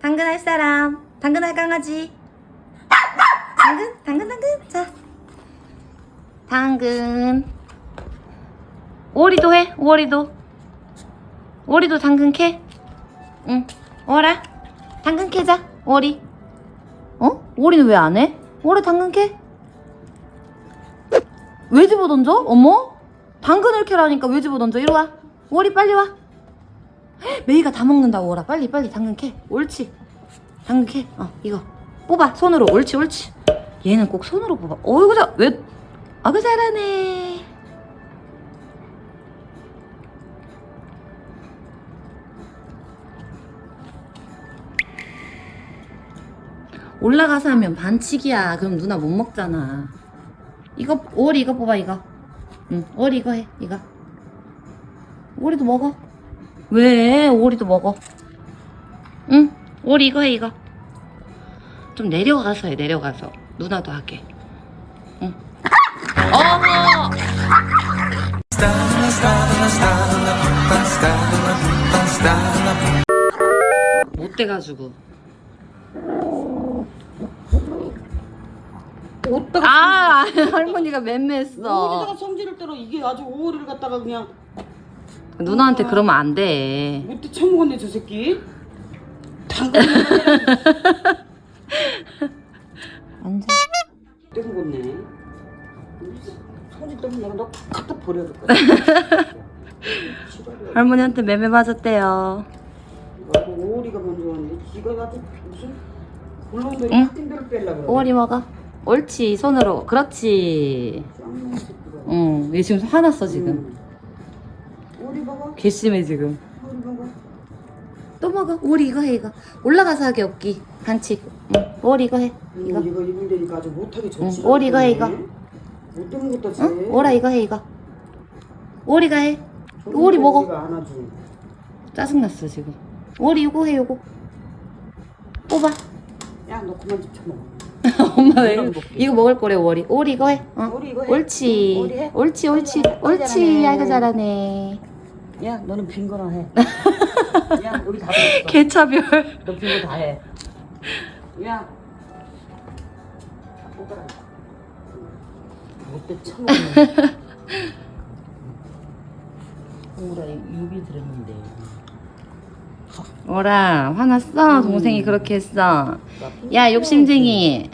당근 할 사람. 당근 할 강아지. 당근, 당근, 당근. 자. 당근. 오리도 해, 오리도. 오리도 당근 캐. 응. 오라. 당근 캐자, 오리. 어? 오리는 왜 안 해? 오라 당근 캐? 왜 집어던져? 어머? 당근을 캐라니까 왜 집어던져? 이리 와. 오리 빨리 와. 헉, 메이가 다 먹는다 오라. 빨리 빨리 당근 캐. 옳지. 당근 캐. 어 이거 뽑아 손으로. 옳지 옳지. 얘는 꼭 손으로 뽑아. 어이구 자 왜? 아그 잘하네. 올라가서 하면 반칙이야. 그럼 누나 못 먹잖아. 이거 오리 이거 뽑아 이거. 응 오리 이거 해 이거. 오리도 먹어. 왜 오리도 먹어? 응 오리 이거 해 이거. 좀 내려가서 해 내려가서 누나도 하게. 응. 어. 못 돼가지고. 어디다가 아 할머니가 맴매했어. 어디다가 성질을 떨어 이게 아주 오리를 갖다가 그냥 누나한테 그러면 안 돼. 못돼 처먹었네 저 새끼 당근 앉아. 떼먹었네 성질 때문에 내가 너 갖다 버려야 될 거야. 할머니한테 매매 맞았대요. 오리가 먼저 왔는데 지가 아주 무슨 응? 빼려고 그래 오리 먹어. 옳지 손으로. 그렇지. 응. 얘 지금 화났어 지금. 응. 괘씸해 지금. 또 먹어. 오리 이거 해 이거. 올라가서 하게 없기. 반칙. 응. 오리 이거 해. 이거 이거. 이거 입은 데니까 아주 못하게 좋지 응, 오리 이거 해, 이거. 못 되는 것도 응? 오라 이거 해 이거. 오리가 해. 오리 먹어. 안 짜증났어 지금. 오리 이거 해 이거. 뽑아. 야 너 그만 좀 쳐먹어 엄마 왜 이거, 먹을 거래 오리. 오리 이거 해. 어. 오리 이거 해. 옳지. 응, 오리 해. 옳지 옳지 옳지. 잘하네. 아이고 잘하네. 야 너는 빈 거나 해. 야 우리 다 들었어. 개차별. 너 빈 거 다 해. 야. 뽑아라. 못돼 처먹네. 들었는데. 오라 화났어? 동생이 그렇게 했어. 야 욕심쟁이.